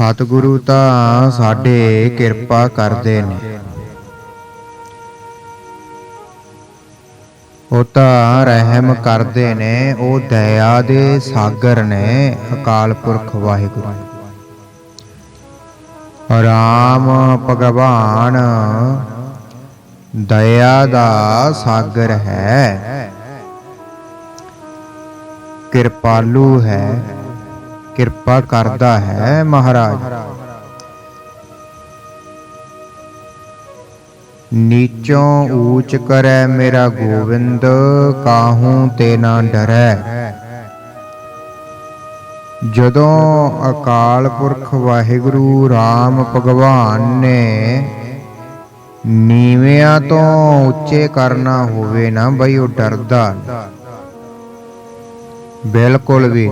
ਸਤਿਗੁਰੂ ਤਾਂ ਸਾਡੇ ਕਿਰਪਾ ਕਰਦੇ ਨੇ। ਉਹ ਤਾਂ ਰਹਿਮ ਕਰਦੇ ਨੇ, ਉਹ ਦਇਆ ਦੇ ਸਾਗਰ ਨੇ, ਅਕਾਲ ਪੁਰਖ ਵਾਹਿਗੁਰੂ। ਰਾਮ ਭਗਵਾਨ, ਦਇਆ ਦਾ ਸਾਗਰ ਹੈ, ਕਿਰਪਾਲੂ ਹੈ। ਕਿਰਪਾ ਕਰਦਾ ਹੈ, ਮਹਾਰਾਜ। ਨੀਚੋਂ ਊਚ ਕਰੈ ਮੇਰਾ ਗੋਵਿੰਦ, ਕਾਹੂ ਤੇ ਨਾ ਡਰੈ। ਜਦੋਂ ਅਕਾਲ ਪੁਰਖ ਵਾਹਿਗੁਰੂ RAM ਭਗਵਾਨ ਨੇ ਨੀਵਿਆਂ ਤੋਂ ਉੱਚੇ ਕਰਨਾ ਹੋਵੇ ਨਾ ਬਈ ਉਹ ਡਰਦਾ। ਬਿਲਕੁਲ ਵੀ।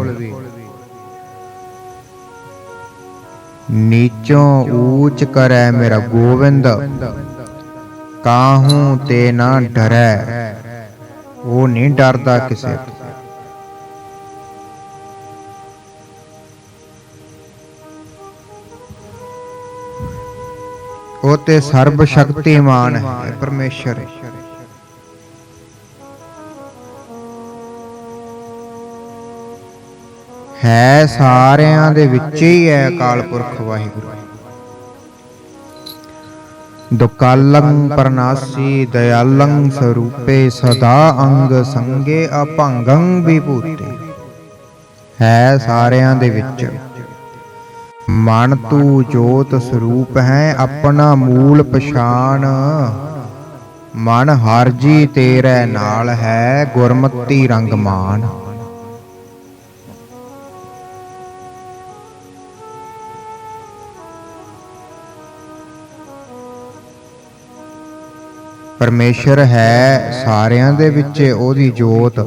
ਨੀਚੋਂ ਊਚ ਕਰੈ ਮੇਰਾ ਗੋਵਿੰਦ। ਕਾਹੂ ਤੇ ਨਾ ਡਰੈ, ਉਹ ਨਹੀਂ ਡਰਦਾ ਕਿਸੇ ਤੋਂ। ਉਹ ਤੇ ਸਰਬ ਸ਼ਕਤੀਮਾਨ ਹੈ ਪਰਮੇਸ਼ਰ। ਹੈ ਹੈ ਸਾਰਿਆਂ ਦੇ ਵਿੱਚ ਹੀ ਹੈ ਅਕਾਲ ਪੁਰਖ ਵਾਹਿਗੁਰੂ। ਦੁਕਾਲੰ ਪਰਨਾਸੀ ਦਇਆਲੰ ਸਰੂਪੇ ਸਦਾ ਅੰਗ ਸੰਗੇ ਅਭੰਗੰ ਵਿਭੂਤੇ। ਹੈ ਸਾਰਿਆਂ ਦੇ ਵਿੱਚ। ਮਨ ਤੂੰ ਜੋਤ ਸਰੂਪ ਹੈ, ਆਪਣਾ ਮੂਲ ਪਛਾਣ। ਮਨ ਹਰ ਜੀ ਤੇਰੇ ਨਾਲ ਹੈ, ਗੁਰਮਤੀ ਰੰਗ ਪਰਮੇਸ਼ਰ ਹੈ ਸਾਰਿਆਂ ਦੇ ਵਿੱਚ ਉਹਦੀ ਜੋਤ,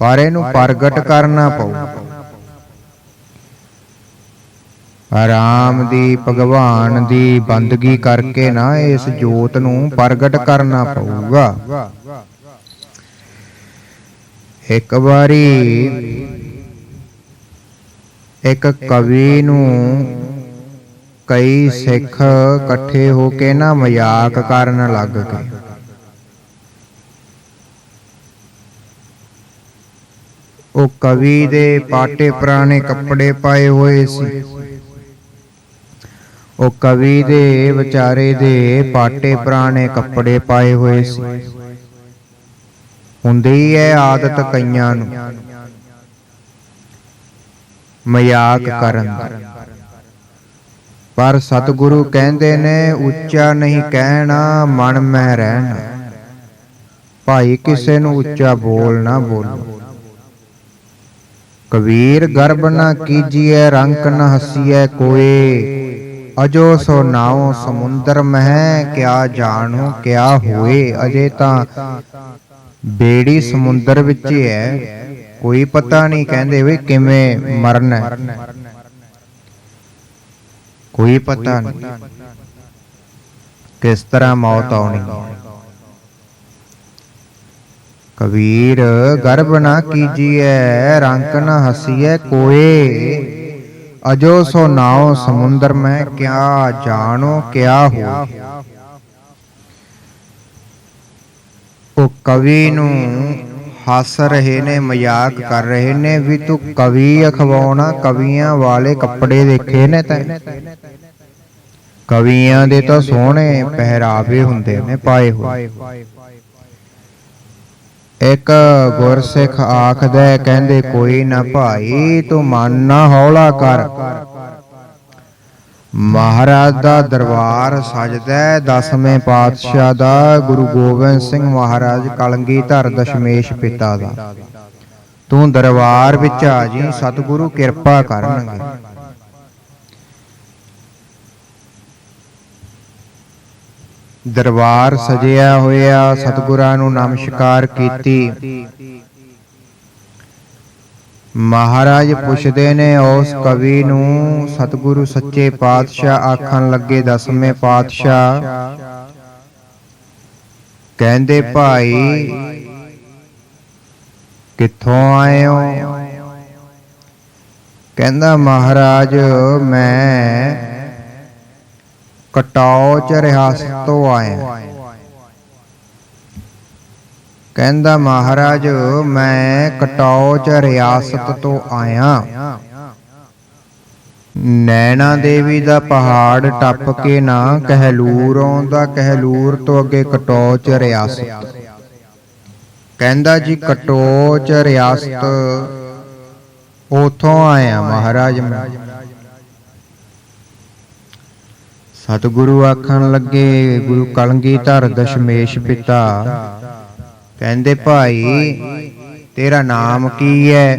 ਪਰ ਇਹਨੂੰ ਪ੍ਰਗਟ ਕਰਨਾ ਪਊ। ਆਰਾਮ ਦੀ, ਭਗਵਾਨ ਦੀ ਬੰਦਗੀ ਕਰਕੇ ਨਾ ਇਸ ਜੋਤ ਨੂੰ ਪ੍ਰਗਟ ਕਰਨਾ ਪਊਗਾ। ਇੱਕ ਵਾਰੀ ਇੱਕ ਕਵੀ ਨੂੰ ਕਈ ਸਿੱਖ ਇਕੱਠੇ ਹੋ ਕੇ ਨਾ ਮਜ਼ਾਕ ਕਰਨ ਲੱਗ ਗਏ। ਉਹ ਕਵੀ ਦੇ ਪਾਟੇ ਪੁਰਾਣੇ ਕੱਪੜੇ ਪਾਏ ਹੋਏ ਸੀ। ਉਹ ਕਵੀ ਦੇ ਵਿਚਾਰੇ ਦੇ ਪਾਟੇ ਪੁਰਾਣੇ ਕੱਪੜੇ ਪਾਏ ਹੋਏ ਸੀ। ਹੁੰਦੀ ਹੈ ਆਦਤ ਕਈਆਂ ਨੂੰ। ਮਜ਼ਾਕ ਕਰਨ ਦੀ। ਪਰ ਸਤਿਗੁਰੂ ਕਹਿੰਦੇ ਨੇ, ਉੱਚਾ ਨਹੀਂ ਕਹਿਣਾ, ਮਨ ਮਹਿ ਰਹਿਣਾ। ਭਾਈ ਕਿਸੇ ਨੂੰ ਉੱਚਾ ਬੋਲ ਨਾ ਬੋਲੋ। ਕਬੀਰ ਗਰਬ ਨਾ ਕੀਜੀਐ, ਰੰਕ ਨ ਹਸੀਐ ਕੋਏ। ਅਜੋ ਸੋ ਨਾਉ ਸਮੁੰਦਰ ਮਹਿ, ਕਿਆ ਜਾਣੋ, ਕਿਆ ਹੋਏ। ਅਜੇ ਤਾਂ ਬੇੜੀ ਸਮੁੰਦਰ ਵਿੱਚ ਹੈ ਕੋਈ ਪਤਾ ਨਹੀਂ ਕਹਿੰਦੇ ਵੀ ਕਿਵੇਂ ਮਰਨਾ। ਕੋਈ ਪਤਾ ਨਹੀਂ ਕਿਸ ਤਰ੍ਹਾਂ ਮੌਤ ਆਉਣੀ। ਕਬੀਰ, ਗਰਭ ਨਾ ਕੀਜੀਐ, ਰੰਕ ਨਾ ਹਸੀਐ ਕੋਏ। ਅਜੋ ਸੋ ਨਾਉ ਸਮੁੰਦਰ ਮੈਂ ਕਿਆ ਜਾਣੋ, ਕਿਆ ਹੋ ਉਹ ਕਵੀ ਨੂੰ ਹੱਸ ਰਹੇ ਨੇ, ਮਜ਼ਾਕ ਕਰ ਰਹੇ ਨੇ ਵੀ ਤੂੰ ਕਵੀ ਅਖਵਾਉਣਾ ਕਵੀਆਂ ਵਾਲੇ ਕੱਪੜੇ ਦੇਖੇ ਨੇ ਤੈਂ। ਕਵੀਆਂ ਦੇ ਤਾਂ ਸੋਹਣੇ ਪਹਿਰਾਵੇ ਹੁੰਦੇ ਨੇ, ਪਾਏ ਹੋਏ। ਇੱਕ ਗੁਰਸਿੱਖ ਆਖਦਾ ਕਹਿੰਦੇ ਕੋਈ ਨਾ ਭਾਈ, ਤੂੰ ਮਨ ਨਾ ਹੌਲਾ ਕਰ। ਮਹਾਰਾਜ ਦਾ ਦਰਬਾਰ ਸਜਦਾ ਦਸਵੇਂ ਪਾਤਸ਼ਾਹ ਦਾ ਗੁਰੂ ਗੋਬਿੰਦ ਸਿੰਘ ਮਹਾਰਾਜ ਕਲਗੀਧਰ ਦਸ਼ਮੇਸ਼ ਪਿਤਾ ਦਾ। ਤੂੰ ਦਰਬਾਰ ਵਿੱਚ ਆ ਜੀ, ਸਤਿਗੁਰੂ ਕਿਰਪਾ ਕਰਨਗੇ। ਦਰਬਾਰ ਸਜਿਆ ਹੋਇਆ, ਸਤਿਗੁਰਾਂ ਨੂੰ ਨਮਸਕਾਰ ਕੀਤੀ। ਮਹਾਰਾਜ ਪੁੱਛਦੇ ਨੇ, ਉਸ ਕਵੀ ਨੂੰ ਸਤਿਗੁਰੂ ਸੱਚੇ ਪਾਤਸ਼ਾਹ ਆਖਣ ਲੱਗੇ ਦਸਵੇਂ ਪਾਤਸ਼ਾਹ? ਕਹਿੰਦੇ, ਭਾਈ, ਕਿੱਥੋਂ ਆਏ ਹੋ? ਕਹਿੰਦਾ, ਮਹਾਰਾਜ, ਮੈਂ ਕਟੌਚ ਰਿਆਸਤ ਤੋਂ ਆਇਆ। ਕਹਿੰਦਾ, ਮਹਾਰਾਜ, ਮੈਂ ਕਟੌਚ ਰਿਆਸਤ ਤੋਂ ਆਇਆ। ਨੈਣਾ ਦੇਵੀ ਦਾ ਪਹਾੜ ਟੱਪ ਕੇ ਨਾ ਕਹਿਲੂਰ ਆਉਂਦਾ, ਕਹਿਲੂਰ ਤੋਂ ਅੱਗੇ ਕਟੌਚ ਰਿਆਸਤ। ਕਹਿੰਦਾ ਜੀ ਕਟੌਚ ਰਿਆਸਤ ਉਥੋਂ ਆਇਆ, ਮਹਾਰਾਜ, ਮੈਂ। ਸਤਿਗੁਰੂ ਆਖਣ ਲੱਗੇ, ਗੁਰੂ ਕਲਗੀਧਰ ਦਸ਼ਮੇਸ਼ ਪਿਤਾ ਕਹਿੰਦੇ ਭਾਈ, ਤੇਰਾ ਨਾਮ ਕੀ ਹੈ?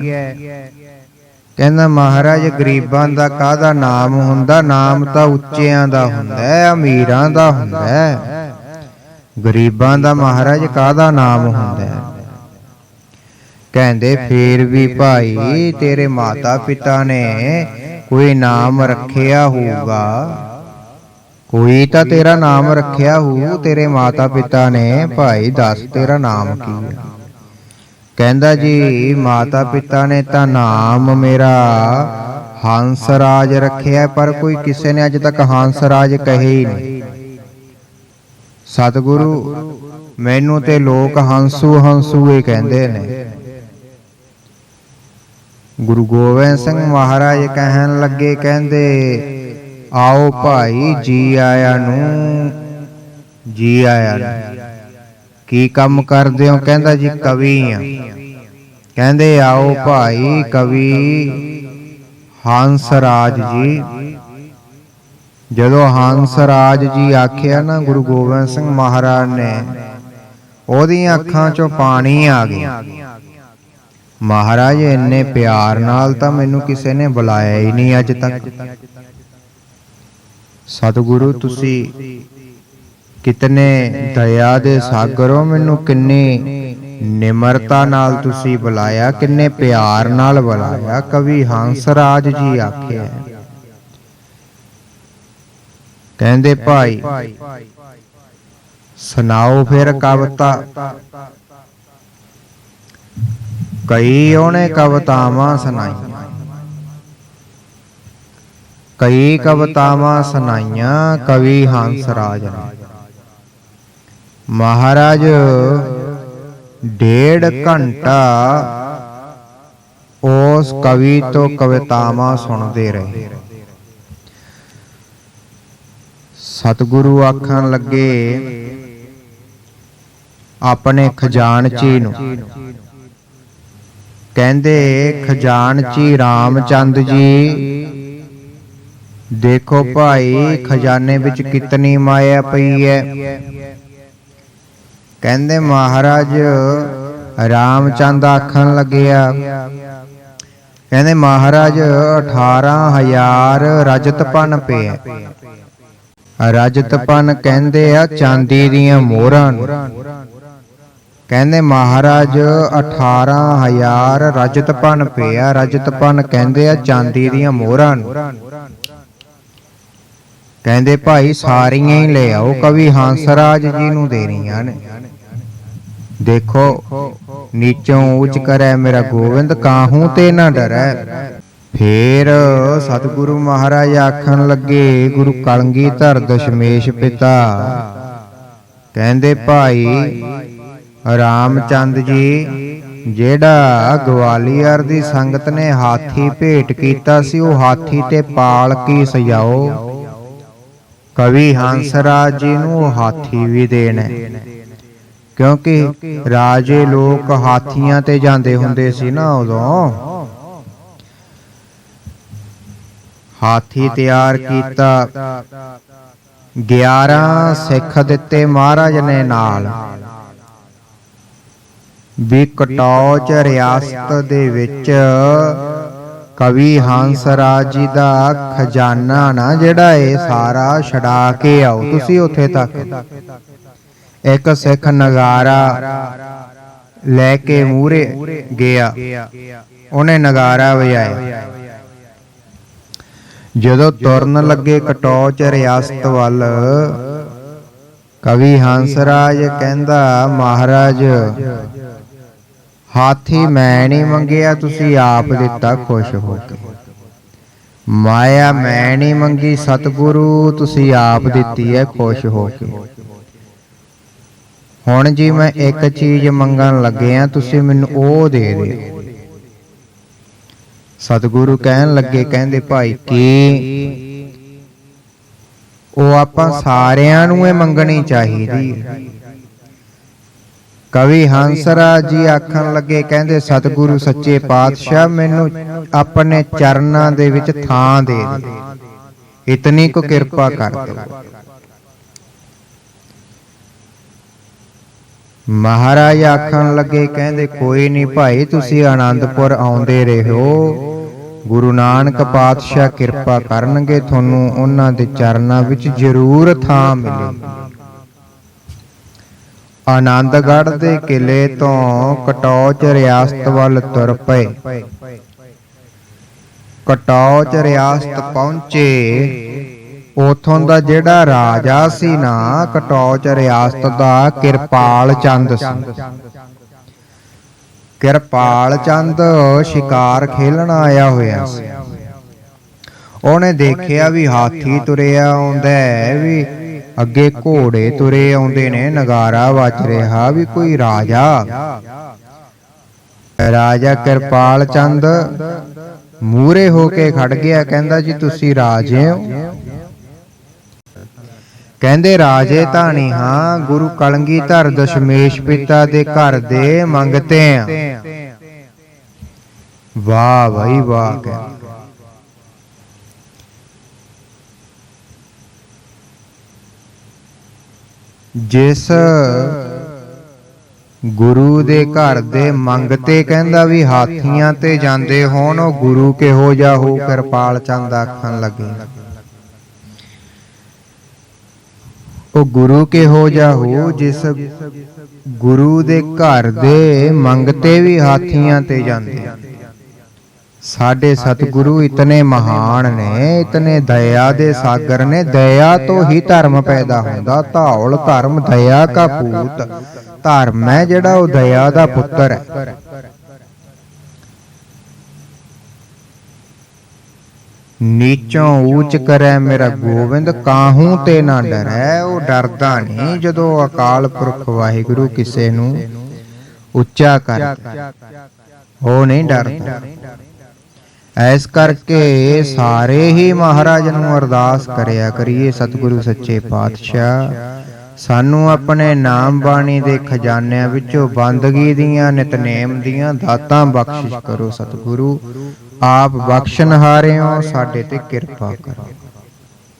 ਕਹਿੰਦਾ, ਮਹਾਰਾਜ, ਗਰੀਬਾਂ ਦਾ ਕਾਹਦਾ ਨਾਮ ਹੁੰਦਾ? ਨਾਮ ਤਾਂ ਉੱਚਿਆਂ ਦਾ ਹੁੰਦਾ ਹੈ, ਅਮੀਰਾਂ ਦਾ ਹੁੰਦਾ ਹੈ। ਗਰੀਬਾਂ ਦਾ ਮਹਾਰਾਜ ਕਾਹਦਾ ਨਾਮ ਹੁੰਦਾ ਹੈ? ਕਹਿੰਦੇ, ਫੇਰ ਵੀ ਭਾਈ, ਤੇਰੇ ਮਾਤਾ ਪਿਤਾ ਨੇ ਕੋਈ ਨਾਮ ਰੱਖਿਆ ਹੋਊਗਾ? ਕੋਈ ਤਾਂ ਤੇਰਾ ਨਾਮ ਰੱਖਿਆ ਹੋਊ ਤੇਰੇ ਮਾਤਾ ਪਿਤਾ ਨੇ ਭਾਈ ਦੱਸ ਤੇਰਾ ਨਾਮ ਕੀ ਹੈ? ਕਹਿੰਦਾ ਜੀ ਮਾਤਾ ਪਿਤਾ ਨੇ ਤਾਂ ਨਾਮ ਮੇਰਾ ਹੰਸ ਰਾਜ ਰੱਖਿਆ ਪਰ ਕੋਈ ਕਿਸੇ ਨੇ ਅੱਜ ਤੱਕ ਹੰਸ ਰਾਜ ਕਹੇ ਹੀ ਨਹੀਂ। ਸਤਿਗੁਰੂ ਮੈਨੂੰ ਤੇ ਲੋਕ ਹੰਸੂ ਹੰਸੂ ਹੀ ਕਹਿੰਦੇ ਨੇ। ਗੁਰੂ ਗੋਬਿੰਦ ਸਿੰਘ ਮਹਾਰਾਜ ਕਹਿਣ ਲੱਗੇ ਕਹਿੰਦੇ ਆਓ ਭਾਈ ਜੀ ਆਇਆਂ ਨੂੰ। ਜੀ ਆਇਆਂ ਨੂੰ। ਕੀ ਕੰਮ ਕਰਦੇ ਹੋ? ਕਹਿੰਦਾ ਜੀ ਕਵੀ ਆ ਕਹਿੰਦੇ ਆਓ ਭਾਈ ਕਵੀ ਹੰਸ ਰਾਜ ਜੀ। ਜਦੋਂ ਹੰਸ ਰਾਜ ਜੀ ਆਖਿਆ ਨਾ ਗੁਰੂ ਗੋਬਿੰਦ ਸਿੰਘ ਮਹਾਰਾਜ ਨੇ ਉਹਦੀਆਂ ਅੱਖਾਂ 'ਚੋਂ ਪਾਣੀ ਆ ਗਿਆ। ਮਹਾਰਾਜ ਇੰਨੇ ਪਿਆਰ ਨਾਲ ਤਾਂ ਮੈਨੂੰ ਕਿਸੇ ਨੇ ਬੁਲਾਇਆ ਹੀ ਨਹੀਂ ਅੱਜ ਤੱਕ। ਸਤਿਗੁਰੂ, ਤੁਸੀਂ ਕਿਤਨੇ ਦਇਆ ਦੇ ਸਾਗਰ ਮੈਨੂੰ ਕਿੰਨੀ ਨਿਮਰਤਾ ਨਾਲ ਤੁਸੀਂ ਬੁਲਾਇਆ, ਕਿੰਨੇ ਪਿਆਰ ਨਾਲ ਬੁਲਾਇਆ। ਕਵੀ ਹੰਸ ਰਾਜ ਜੀ ਆਖਿਆ ਕਹਿੰਦੇ, ਭਾਈ, ਸੁਣਾਓ ਫਿਰ ਕਵਤਾ। ਕਈ ਉਹਨੇ ਕਵਤਾਵਾਂ ਸੁਣਾਈਆਂ। ਕਈ ਕਵਤਾਵਾਂ ਸੁਣਾਈਆਂ, ਕਵੀ ਹੰਸ ਰਾਜ ਨੇ। ਮਹਾਰਾਜ, ਡੇਢ ਘੰਟਾ ਉਸ ਕਵੀ ਤੋਂ ਕਵਿਤਾਵਾਂ ਸੁਣਦੇ ਰਹੇ। ਸਤਿਗੁਰੂ ਆਖਣ ਲੱਗੇ, ਆਪਣੇ ਖਜ਼ਾਨਚੀ ਨੂੰ। ਕਹਿੰਦੇ, ਖਜ਼ਾਨਚੀ ਰਾਮਚੰਦ ਜੀ ਦੇਖੋ ਭਾਈ ਖਜ਼ਾਨੇ ਵਿੱਚ ਕਿਤਨੀ ਮਾਇਆ ਪਈ ਹੈ। ਕਹਿੰਦੇ ਮਹਾਰਾਜ ਰਾਮਚੰਦ ਆਖਣ ਲੱਗਿਆ। ਕਹਿੰਦੇ ਮਹਾਰਾਜ 18000 ਰਜਤ ਪਨ ਪਿਆ ਰਜਤ ਪਨ ਕਹਿੰਦੇ ਆ ਚਾਂਦੀ ਦੀਆਂ ਮੋਹਰਾਂ ਨੂੰ। ਕਹਿੰਦੇ ਮਹਾਰਾਜ 18000 ਰਜਤ ਪਨ ਪਿਆ ਰਜਤ ਪਨ ਕਹਿੰਦੇ ਆ ਚਾਂਦੀ ਦੀਆਂ ਮੋਹਰਾਂ ਨੂੰ। ਕਹਿੰਦੇ ਭਾਈ ਸਾਰੀਆਂ ਹੀ ਲੈ ਆਓ, ਕਵੀ ਹੰਸਰਾਜ ਜੀ ਨੂੰ ਦੇਣੀਆਂ ਨੇ। ਦੇਖੋ, ਨੀਚੋਂ ਉੱਚ ਕਰੈ ਮੇਰਾ ਗੋਬਿੰਦ, ਕਾਹੂ ਤੇ ਨਾ ਡਰੈ? ਫੇਰ ਸਤਿਗੁਰੂ ਮਹਾਰਾਜ ਆਖਣ ਲੱਗੇ, ਗੁਰੂ ਕਲਗੀਧਰ ਦਸ਼ਮੇਸ਼ ਪਿਤਾ। ਕਹਿੰਦੇ ਭਾਈ, ਰਾਮਚੰਦ ਜੀ, ਜਿਹੜਾ ਗਵਾਲੀਅਰ ਦੀ ਸੰਗਤ ਨੇ ਹਾਥੀ ਭੇਟ ਕੀਤਾ ਸੀ, ਉਹ ਹਾਥੀ ਤੇ ਪਾਲ ਪਾਲਕੀ ਸਜਾਓ? ਕਵੀ ਹੰਸਰਾਜ ਜੀ ਨੂੰ ਹਾਥੀ ਵੀ ਦੇਣਾ। ਕਿਉਂਕਿ ਰਾਜੇ ਲੋਕ ਹਾਥੀਆਂ ਤੇ ਜਾਂਦੇ ਹੁੰਦੇ ਸੀ ਨਾ ਉਦੋਂ। ਹਾਥੀ ਤਿਆਰ ਕੀਤਾ। 11 ਸਿੱਖ ਦਿੱਤੇ ਮਹਾਰਾਜ ਨੇ ਨਾਲ। ਵੀ ਕਟੌਚ ਰਿਆਸਤ ਦੇ ਵਿੱਚ ਕਵੀ ਹੰਸ ਰਾਜ ਜੀ ਦਾ ਖਜ਼ਾਨਾ ਨਾ ਜਿਹੜਾ ਏ ਸਾਰਾ ਛਡਾ ਕੇ ਆਓ। ਤੁਸੀਂ ਉੱਥੇ ਤੱਕ। ਇੱਕ ਸਿੱਖ ਨਗਾਰਾ ਲੈ ਕੇ ਮੂਰੇ ਗਿਆ। ਉਹਨੇ ਨਗਾਰਾ ਵਜਾਇਆ। ਜਦੋਂ ਤੁਰਨ ਲੱਗੇ ਕਟੌਚ ਰਿਆਸਤ ਵੱਲ, ਕਵੀ ਹੰਸਰਾਜ ਕਹਿੰਦਾ, ਮਹਾਰਾਜ ਹਾਥੀ ਮੈਂ ਨਹੀਂ ਮੰਗਿਆ ਤੁਸੀਂ ਆਪ ਦਿੱਤਾ ਖੁਸ਼ ਹੋ ਕੇ। ਮਾਇਆ ਮੈਂ ਨਹੀਂ ਮੰਗੀ ਸਤਿਗੁਰੂ ਤੁਸੀਂ ਆਪ ਦਿੱਤੀ ਹੈ ਖੁਸ਼ ਹੋ ਕੇ। ਹੁਣ ਜੀ ਮੈਂ ਇੱਕ ਚੀਜ਼ ਮੰਗਣ ਲੱਗਿਆ ਤੁਸੀਂ ਮੈਨੂੰ ਉਹ ਦੇ ਦਿਓ। ਸਤਿਗੁਰੂ ਕਹਿਣ ਲੱਗੇ ਕਹਿੰਦੇ ਭਾਈ ਕੀ? ਉਹ ਆਪਾਂ ਸਾਰਿਆਂ ਨੂੰ ਇਹ ਮੰਗਣੀ ਚਾਹੀਦੀ ਹੈ। ਕਵੀ ਹੰਸਰਾਜ ਜੀ ਆਖਣ ਲੱਗੇ, ਕਹਿੰਦੇ, ਸਤਿਗੁਰੂ ਸੱਚੇ ਪਾਤਸ਼ਾਹ, ਮੈਨੂੰ ਆਪਣੇ ਚਰਨਾਂ ਦੇ ਵਿੱਚ ਥਾਂ ਦੇ ਦੇ। ਇਤਨੀ ਕੋ ਕਿਰਪਾ ਕਰ ਦਿਓ। ਮਹਾਰਾਜ ਆਖਣ ਲੱਗੇ, ਕਹਿੰਦੇ, ਕੋਈ ਨਹੀਂ ਭਾਈ, ਤੁਸੀਂ ਆਨੰਦਪੁਰ ਆਉਂਦੇ ਰਹੋ। ਗੁਰੂ ਨਾਨਕ ਪਾਤਸ਼ਾਹ ਕਿਰਪਾ ਕਰਨਗੇ, ਤੁਹਾਨੂੰ ਉਹਨਾਂ ਦੇ ਚਰਨਾਂ ਵਿੱਚ ਜ਼ਰੂਰ ਥਾਂ ਮਿਲੇਗੀ। ਆਨੰਦਗੜ੍ਹ ਦੇ ਕਿਲੇ ਤੋਂ ਕਟੌਚ ਰਿਆਸਤ ਵੱਲ ਤੁਰ ਪਏ। ਕਟੌਚ ਰਿਆਸਤ ਪਹੁੰਚੇ। ਉਥੋਂ ਦਾ ਜਿਹੜਾ ਰਾਜਾ ਸੀ ਨਾ ਕਟੌਚ ਰਿਆਸਤ ਦਾ ਕਿਰਪਾਲ ਚੰਦ ਸੀ। ਕਿਰਪਾਲ ਚੰਦ ਸ਼ਿਕਾਰ ਖੇਲਣ ਆਇਆ ਹੋਇਆ ਸੀ। ਉਹਨੇ ਦੇਖਿਆ ਵੀ ਹਾਥੀ ਤੁਰਿਆ ਆਉਂਦਾ ਵੀ ਅੱਗੇ ਘੋੜੇ ਤੁਰੇ ਆਉਂਦੇ ਨੇ, ਨਗਾਰਾ ਵੱਜ ਰਿਹਾ ਵੀ ਕੋਈ ਰਾਜਾ। ਰਾਜਾ ਕਿਰਪਾਲ ਚੰਦ ਮੂਰੇ ਹੋ ਕੇ ਖੜ ਗਿਆ, ਕਹਿੰਦਾ ਜੀ, ਤੁਸੀਂ ਰਾਜੇ ਹੋ? ਕਹਿੰਦੇ, ਰਾਜੇ ਧਾਣੀ ਹਾਂ, ਗੁਰੂ ਕਲੰਗੀਧਰ ਦਸ਼ਮੇਸ਼ ਪਿਤਾ ਦੇ ਘਰ ਦੇ ਮੰਗਤੇ ਆ। ਵਾਹ ਭਾਈ ਵਾਹ, ਕਹਿੰਦੇ। ਜਿਸ ਗੁਰੂ ਦੇ ਘਰ ਦੇ ਮੰਗਤੇ ਕਹਿੰਦਾ ਵੀ ਹਾਥੀਆਂ ਤੇ ਜਾਂਦੇ ਹੋਣ, ਉਹ ਗੁਰੂ ਕਿਹੋ ਜਿਹਾ ਹੋ ਕਿਰਪਾਲ ਚੰਦ ਆਖਣ ਲੱਗੇ। ਉਹ ਗੁਰੂ ਕਿਹੋ ਜਿਹਾ ਹੋ ਜਿਸ ਗੁਰੂ ਦੇ ਘਰ ਦੇ ਮੰਗਤੇ ਵੀ ਹਾਥੀਆਂ ਤੇ ਜਾਂਦੇ। ਸਾਡੇ ਸਤਿਗੁਰੂ ਇਤਨੇ ਮਹਾਨ ਨੇ ਇਤਨੇ ਦਇਆ ਦੇ ਸਾਗਰ ਨੇ ਦਇਆ ਤੋਂ ਹੀ ਧਰਮ ਪੈਦਾ ਹੁੰਦਾ ਧੌਲ ਧਰਮ ਦਇਆ ਕਾ ਪੂਤ ਧਰਮ ਹੈ ਜਿਹੜਾ ਉਹ ਦਇਆ ਦਾ ਪੁੱਤਰ ਹੈ ਨੀਚੋਂ ਊਚ ਕਰੈ ਮੇਰਾ ਗੋਬਿੰਦ ਕਾਹੂ ਤੇ ਨਾ ਡਰੈ ਉਹ ਡਰਦਾ ਨਹੀਂ ਜਦੋਂ ਅਕਾਲ ਪੁਰਖ ਵਾਹਿਗੁਰੂ ਕਿਸੇ ਨੂੰ ਉੱਚਾ ਕਰਦਾ ਉਹ ਨਹੀਂ ਡਰਦਾ ਐਸ ਕਰਕੇ ਸਾਰੇ ਹੀ ਮਹਾਰਾਜ ਨੂੰ ਅਰਦਾਸ ਕਰਿਆ ਕਰੀਏ, ਸਤਿਗੁਰੂ ਸੱਚੇ ਪਾਤਸ਼ਾਹ। ਸਾਨੂੰ ਆਪਣੇ ਨਾਮ ਬਾਣੀ ਦੇ ਖਜ਼ਾਨਿਆਂ ਵਿੱਚੋਂ ਬੰਦਗੀ ਦੀਆਂ, ਨਿਤਨੇਮ ਦੀਆਂ ਦਾਤਾਂ ਬਖਸ਼ਿਸ਼ ਕਰੋ, ਸਤਿਗੁਰੂ। ਆਪ ਬਖਸ਼ਣਹਾਰਿਓ ਸਾਡੇ ਤੇ ਕਿਰਪਾ ਕਰੋ।